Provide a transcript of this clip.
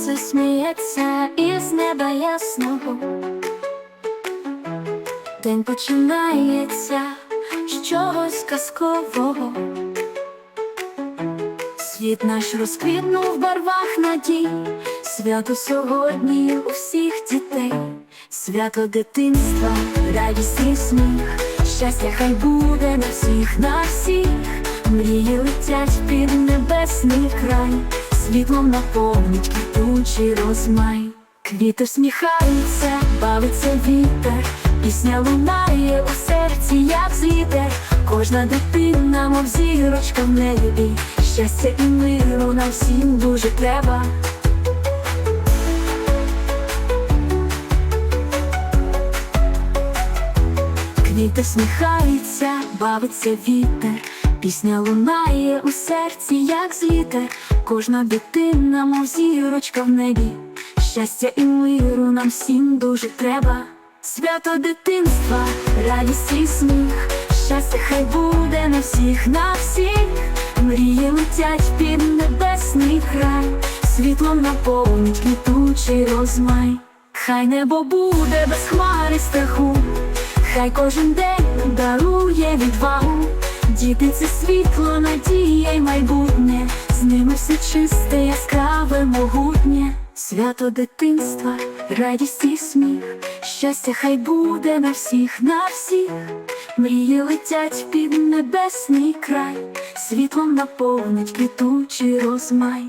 сонце сміється із неба ясного. День починається з чогось казкового. Світ наш розквітнув в барвах надій, свято сьогодні у всіх дітей, свято дитинства, радість і сміх, щастя хай буде на всіх, на всіх, мрії летять під небесний край, світлом наповнить квітучий розмай. Квіти всміхаються, бавиться вітер, пісня лунає у серці, як звітер. Кожна дитина, мов зірочка в небі, щастя і миру нам всім дуже треба. Квіти сміхаються, бавиться вітер, пісня лунає у серці, як звітер. Кожна дитина, мов зірочка в небі, щастя і миру нам всім дуже треба. Свято дитинства, радість і сміх, щастя хай буде на всіх, на всіх, мрії летять під небесний край, світлом наповнить квітучий розмай. Хай небо буде без хмари страху, хай кожен день дарує відвагу. Діти це світло, надія й майбутнє, з ними все чисте, яскраве, могутнє, свято дитинства, радість і сміх, щастя хай буде на всіх, на всіх, мрії летять під небесний край, світлом наповнить квітучий розмай.